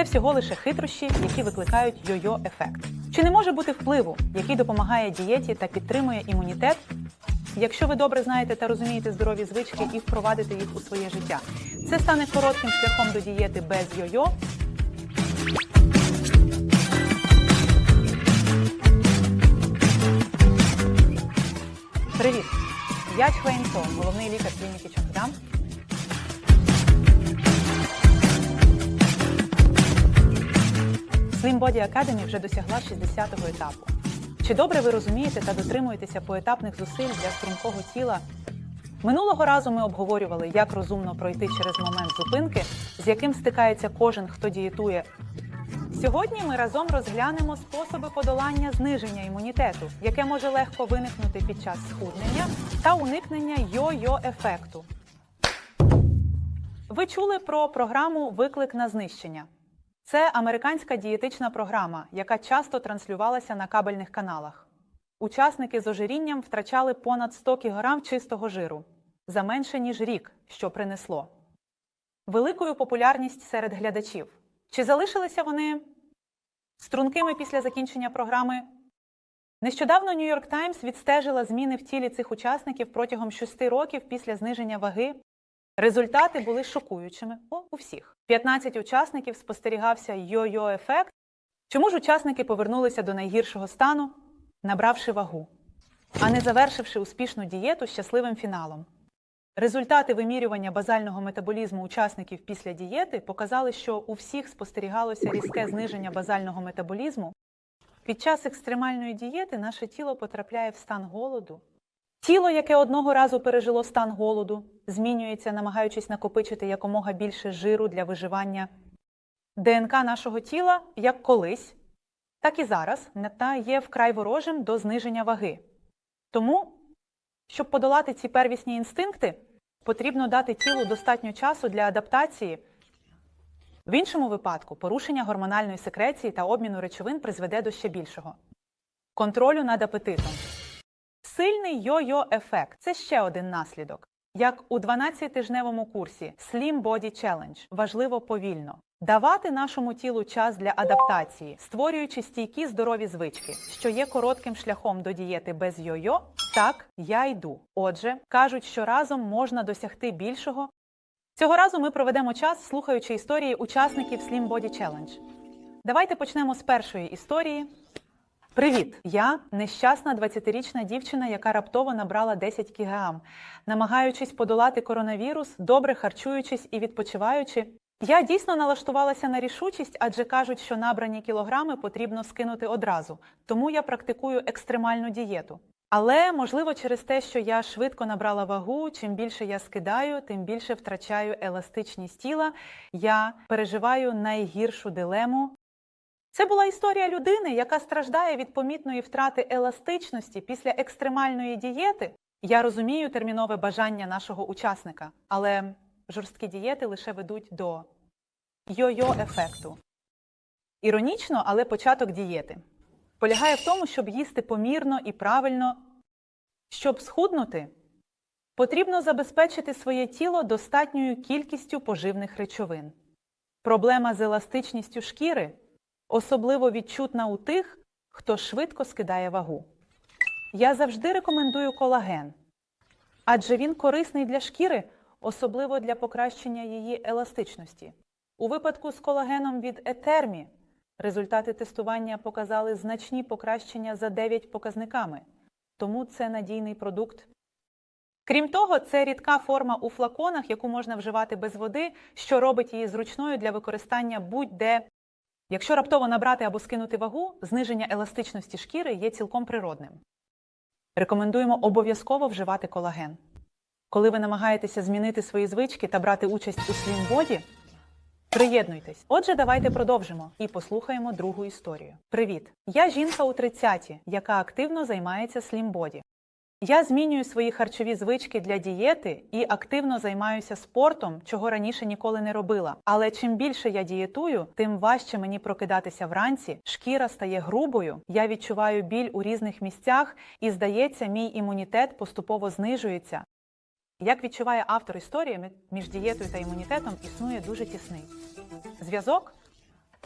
Це всього лише хитрощі, які викликають йо-йо ефект. Чи не може бути впливу, який допомагає дієті та підтримує імунітет? Якщо ви добре знаєте та розумієте здорові звички і впровадите їх у своє життя, це стане коротким шляхом до дієти без йо-йо. Привіт! Я Чхвейн Сон, головний лікар клініки Чонгдам. Body Academy вже досягла 60-го етапу. Чи добре ви розумієте та дотримуєтеся поетапних зусиль для стрункого тіла? Минулого разу ми обговорювали, як розумно пройти через момент зупинки, з яким стикається кожен, хто дієтує. Сьогодні ми разом розглянемо способи подолання зниження імунітету, яке може легко виникнути під час схуднення та уникнення йо-йо ефекту. Ви чули про програму Виклик на знищення. Це американська дієтична програма, яка часто транслювалася на кабельних каналах. Учасники з ожирінням втрачали понад 100 кг чистого жиру за менше ніж рік, що принесло великою популярність серед глядачів. Чи залишилися вони стрункими після закінчення програми? Нещодавно York Times відстежила зміни в тілі цих учасників протягом 6 років після зниження ваги. Результати були шокуючими О, у всіх. 15 учасників спостерігався йо-йо ефект. Чому ж учасники повернулися до найгіршого стану, набравши вагу, а не завершивши успішну дієту щасливим фіналом? Результати вимірювання базального метаболізму учасників після дієти показали, що у всіх спостерігалося різке зниження базального метаболізму. Під час екстремальної дієти наше тіло потрапляє в стан голоду. Тіло, яке одного разу пережило стан голоду, змінюється, намагаючись накопичити якомога більше жиру для виживання. ДНК нашого тіла, як колись, так і зараз, та є вкрай ворожим до зниження ваги. Тому, щоб подолати ці первісні інстинкти, потрібно дати тілу достатньо часу для адаптації. В іншому випадку порушення гормональної секреції та обміну речовин призведе до ще більшого контролю над апетитом. Сильний йо-йо ефект це ще один наслідок. Як у 12-тижневому курсі Slim Body Challenge важливо повільно давати нашому тілу час для адаптації, створюючи стійкі здорові звички, що є коротким шляхом до дієти без йо-йо. Так, я йду. Отже, кажуть, що разом можна досягти більшого. Цього разу ми проведемо час, слухаючи історії учасників Slim Body Challenge. Давайте почнемо з першої історії. Привіт! Я нещасна 20-річна дівчина, яка раптово набрала 10 кг. Намагаючись подолати коронавірус, добре харчуючись і відпочиваючи. Я дійсно налаштувалася на рішучість, адже кажуть, що набрані кілограми потрібно скинути одразу. Тому я практикую екстремальну дієту. Але можливо, через те, що я швидко набрала вагу, чим більше я скидаю, тим більше втрачаю еластичність тіла. Я переживаю найгіршу дилему. Це була історія людини, яка страждає від помітної втрати еластичності після екстремальної дієти. Я розумію термінове бажання нашого учасника, але жорсткі дієти лише ведуть до йо-йо ефекту. Іронічно, але початок дієти полягає в тому, щоб їсти помірно і правильно. Щоб схуднути, потрібно забезпечити своє тіло достатньою кількістю поживних речовин. Проблема з еластичністю шкіри особливо відчутна у тих, хто швидко скидає вагу. Я завжди рекомендую колаген, адже він корисний для шкіри, особливо для покращення її еластичності. У випадку з колагеном від етермі результати тестування показали значні покращення за 9 показниками, тому це надійний продукт. Крім того, це рідка форма у флаконах, яку можна вживати без води, що робить її зручною для використання будь-де. Якщо раптово набрати або скинути вагу, зниження еластичності шкіри є цілком природним. Рекомендуємо обов'язково вживати колаген. Коли ви намагаєтеся змінити свої звички та брати участь у Body, приєднуйтесь. Отже, давайте продовжимо і послухаємо другу історію. Привіт! Я жінка у 30-ті, яка активно займається Body. Я змінюю свої харчові звички для дієти і активно займаюся спортом, чого раніше ніколи не робила. Але чим більше я дієтую, тим важче мені прокидатися вранці. Шкіра стає грубою, я відчуваю біль у різних місцях, і здається, мій імунітет поступово знижується. Як відчуває автор історії, між дієтою та імунітетом існує дуже тісний зв'язок.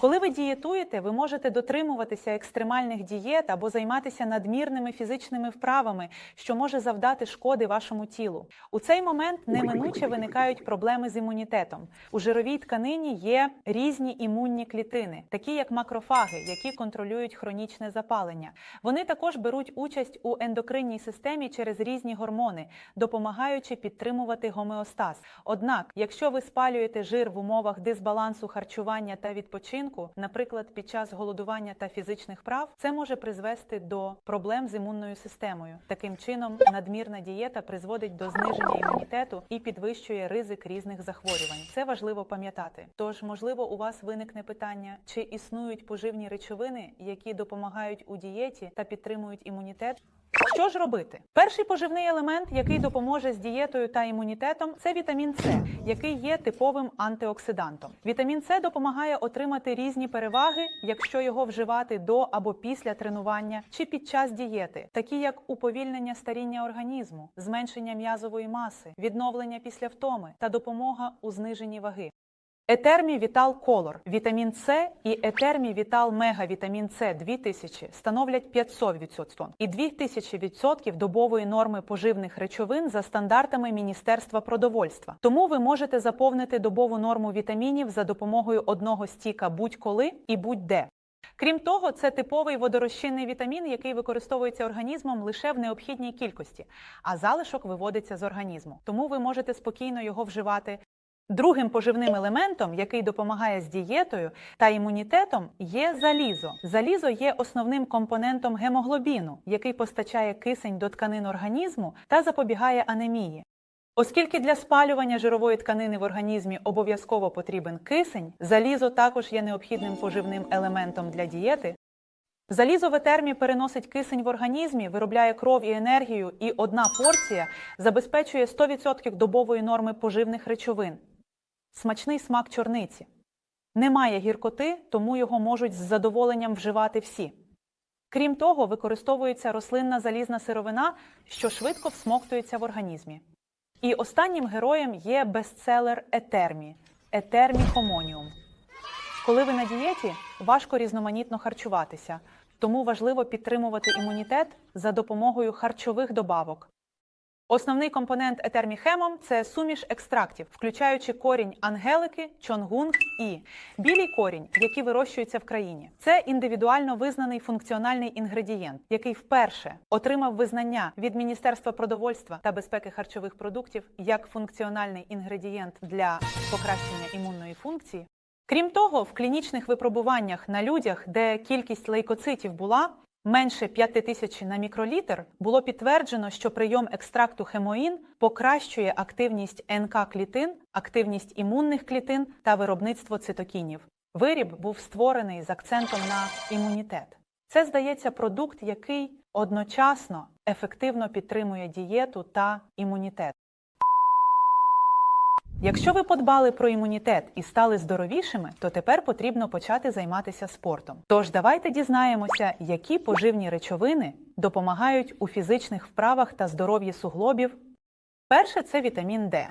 Коли ви дієтуєте, ви можете дотримуватися екстремальних дієт або займатися надмірними фізичними вправами, що може завдати шкоди вашому тілу. У цей момент неминуче виникають проблеми з імунітетом. У жировій тканині є різні імунні клітини, такі як макрофаги, які контролюють хронічне запалення. Вони також беруть участь у ендокринній системі через різні гормони, допомагаючи підтримувати гомеостаз. Однак, якщо ви спалюєте жир в умовах дисбалансу харчування та відпочинку, наприклад, під час голодування та фізичних прав, це може призвести до проблем з імунною системою. Таким чином, надмірна дієта призводить до зниження імунітету і підвищує ризик різних захворювань. Це важливо пам'ятати. Тож, можливо, у вас виникне питання, чи існують поживні речовини, які допомагають у дієті та підтримують імунітет. Що ж робити? Перший поживний елемент, який допоможе з дієтою та імунітетом, це вітамін С, який є типовим антиоксидантом. Вітамін С допомагає отримати різні переваги, якщо його вживати до або після тренування чи під час дієти, такі як уповільнення старіння організму, зменшення м'язової маси, відновлення після втоми та допомога у зниженні ваги. Етермі Вітал Колор, вітамін С і Етермі Вітал Мега Вітамін С 2000 становлять 500% і 2000% добової норми поживних речовин за стандартами Міністерства продовольства. Тому ви можете заповнити добову норму вітамінів за допомогою одного стіка будь-коли і будь-де. Крім того, це типовий водорозчинний вітамін, який використовується організмом лише в необхідній кількості, а залишок виводиться з організму. Тому ви можете спокійно його вживати Другим поживним елементом, який допомагає з дієтою та імунітетом, є залізо. Залізо є основним компонентом гемоглобіну, який постачає кисень до тканин організму та запобігає анемії. Оскільки для спалювання жирової тканини в організмі обов'язково потрібен кисень, залізо також є необхідним поживним елементом для дієти. Залізо в етермі переносить кисень в організмі, виробляє кров і енергію, і одна порція забезпечує 100% добової норми поживних речовин. Смачний смак чорниці. Немає гіркоти, тому його можуть з задоволенням вживати всі. Крім того, використовується рослинна залізна сировина, що швидко всмоктується в організмі. І останнім героєм є бестселер Етермі Етермі Хомоніум. Коли ви на дієті, важко різноманітно харчуватися, тому важливо підтримувати імунітет за допомогою харчових добавок. Основний компонент етерміхемом це суміш екстрактів, включаючи корінь ангелики, чонгунг і білий корінь, який вирощується в країні. Це індивідуально визнаний функціональний інгредієнт, який вперше отримав визнання від Міністерства продовольства та безпеки харчових продуктів як функціональний інгредієнт для покращення імунної функції. Крім того, в клінічних випробуваннях на людях, де кількість лейкоцитів була менше 5 тисяч на мікролітр, було підтверджено, що прийом екстракту хемоїн покращує активність НК клітин, активність імунних клітин та виробництво цитокінів. Виріб був створений з акцентом на імунітет. Це здається продукт, який одночасно ефективно підтримує дієту та імунітет. Якщо ви подбали про імунітет і стали здоровішими, то тепер потрібно почати займатися спортом. Тож давайте дізнаємося, які поживні речовини допомагають у фізичних вправах та здоров'ї суглобів. Перше це вітамін Д.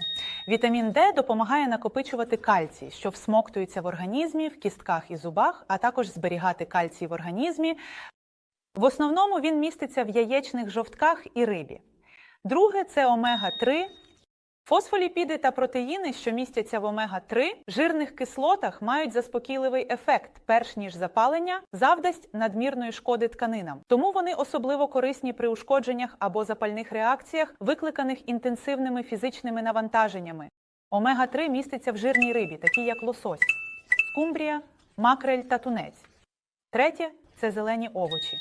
Вітамін Д допомагає накопичувати кальцій, що всмоктується в організмі, в кістках і зубах, а також зберігати кальцій в організмі. В основному він міститься в яєчних жовтках і рибі. Друге це омега-3. Фосфоліпіди та протеїни, що містяться в омега-3, жирних кислотах мають заспокійливий ефект, перш ніж запалення, завдасть надмірної шкоди тканинам. Тому вони особливо корисні при ушкодженнях або запальних реакціях, викликаних інтенсивними фізичними навантаженнями. Омега-3 міститься в жирній рибі, такі як лосось, скумбрія, макрель та тунець. Третє це зелені овочі.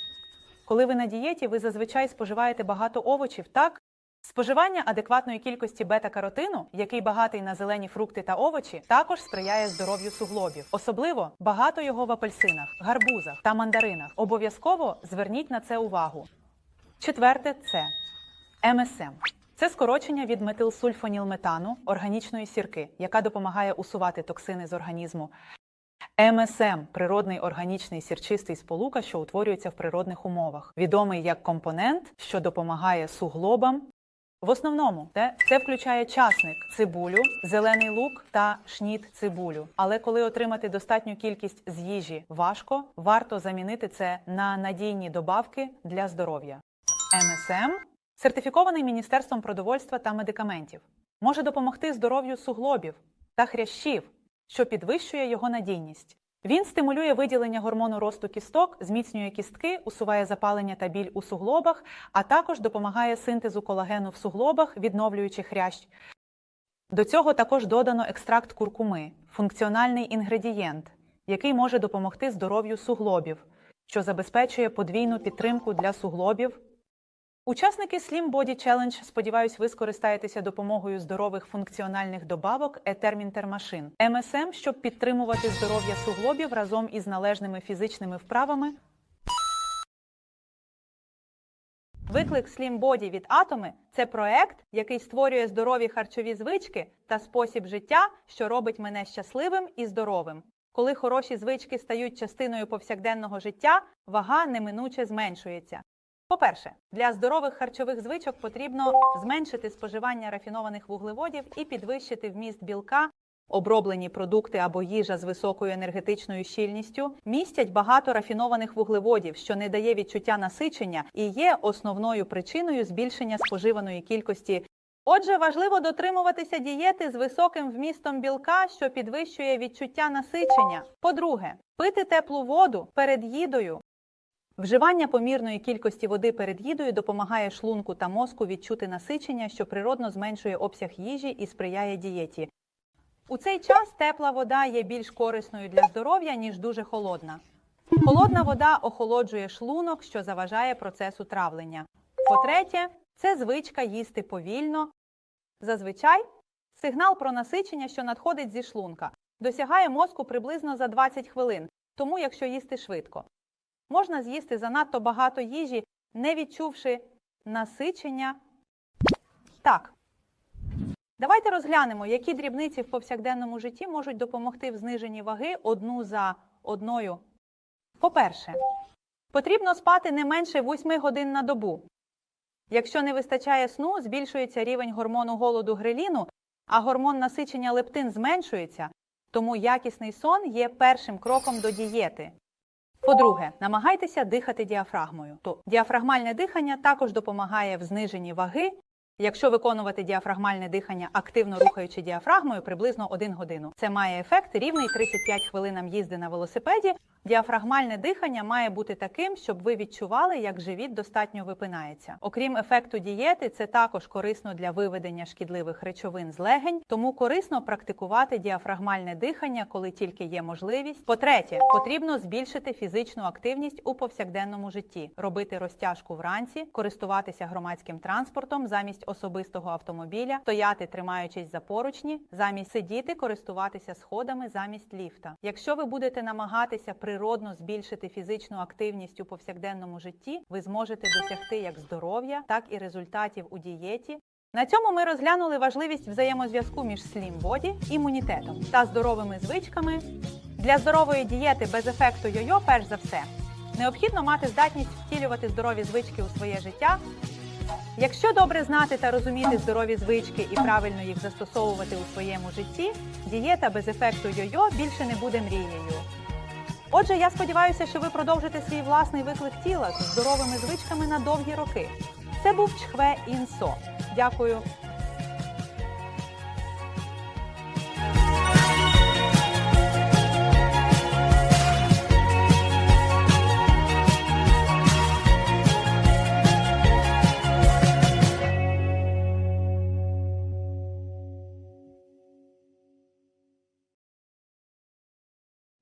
Коли ви на дієті, ви зазвичай споживаєте багато овочів, так? Споживання адекватної кількості бета-каротину, який багатий на зелені фрукти та овочі, також сприяє здоров'ю суглобів. Особливо багато його в апельсинах, гарбузах та мандаринах. Обов'язково зверніть на це увагу. Четверте це МСМ. Це скорочення від метилсульфонілметану, органічної сірки, яка допомагає усувати токсини з організму. МСМ природний органічний сірчистий сполука, що утворюється в природних умовах, відомий як компонент, що допомагає суглобам В основному це, це включає часник, цибулю, зелений лук та шніт цибулю. Але коли отримати достатню кількість з їжі важко, варто замінити це на надійні добавки для здоров'я. МСМ сертифікований Міністерством продовольства та медикаментів, може допомогти здоров'ю суглобів та хрящів, що підвищує його надійність. Він стимулює виділення гормону росту кісток, зміцнює кістки, усуває запалення та біль у суглобах, а також допомагає синтезу колагену в суглобах, відновлюючи хрящ. До цього також додано екстракт куркуми, функціональний інгредієнт, який може допомогти здоров'ю суглобів, що забезпечує подвійну підтримку для суглобів. Учасники Slim Body Challenge, сподіваюсь, ви скористаєтеся допомогою здорових функціональних добавок Етермінтермашин МСМ, щоб підтримувати здоров'я суглобів разом із належними фізичними вправами. Виклик Slim Body від Атоми це проект, який створює здорові харчові звички та спосіб життя, що робить мене щасливим і здоровим. Коли хороші звички стають частиною повсякденного життя, вага неминуче зменшується. По-перше, для здорових харчових звичок потрібно зменшити споживання рафінованих вуглеводів і підвищити вміст білка. Оброблені продукти або їжа з високою енергетичною щільністю містять багато рафінованих вуглеводів, що не дає відчуття насичення і є основною причиною збільшення споживаної кількості. Отже, важливо дотримуватися дієти з високим вмістом білка, що підвищує відчуття насичення. По-друге, пити теплу воду перед їдою Вживання помірної кількості води перед їдою допомагає шлунку та мозку відчути насичення, що природно зменшує обсяг їжі і сприяє дієті. У цей час тепла вода є більш корисною для здоров'я, ніж дуже холодна. Холодна вода охолоджує шлунок, що заважає процесу травлення. По-третє, це звичка їсти повільно. Зазвичай сигнал про насичення, що надходить зі шлунка, досягає мозку приблизно за 20 хвилин, тому якщо їсти швидко. Можна з'їсти занадто багато їжі, не відчувши насичення. Так. Давайте розглянемо, які дрібниці в повсякденному житті можуть допомогти в зниженні ваги одну за одною. По-перше, потрібно спати не менше 8 годин на добу. Якщо не вистачає сну, збільшується рівень гормону голоду греліну, а гормон насичення лептин зменшується, тому якісний сон є першим кроком до дієти. По-друге, намагайтеся дихати діафрагмою. То діафрагмальне дихання також допомагає в зниженні ваги. Якщо виконувати діафрагмальне дихання, активно рухаючи діафрагмою приблизно 1 годину. Це має ефект рівний 35 хвилинам їзди на велосипеді. Діафрагмальне дихання має бути таким, щоб ви відчували, як живіт достатньо випинається. Окрім ефекту дієти, це також корисно для виведення шкідливих речовин з легень, тому корисно практикувати діафрагмальне дихання, коли тільки є можливість. По-третє, потрібно збільшити фізичну активність у повсякденному житті, робити розтяжку вранці, користуватися громадським транспортом замість особистого автомобіля, стояти, тримаючись за поручні, замість сидіти, користуватися сходами замість ліфта. Якщо ви будете намагатися природно збільшити фізичну активність у повсякденному житті, ви зможете досягти як здоров'я, так і результатів у дієті. На цьому ми розглянули важливість взаємозв'язку між Body, імунітетом та здоровими звичками. Для здорової дієти без ефекту йо-йо, перш за все, необхідно мати здатність втілювати здорові звички у своє життя. Якщо добре знати та розуміти здорові звички і правильно їх застосовувати у своєму житті, дієта без ефекту йо-йо більше не буде мрією. Отже, я сподіваюся, що ви продовжите свій власний виклик тіла з здоровими звичками на довгі роки. Це був Чхве Інсо. Дякую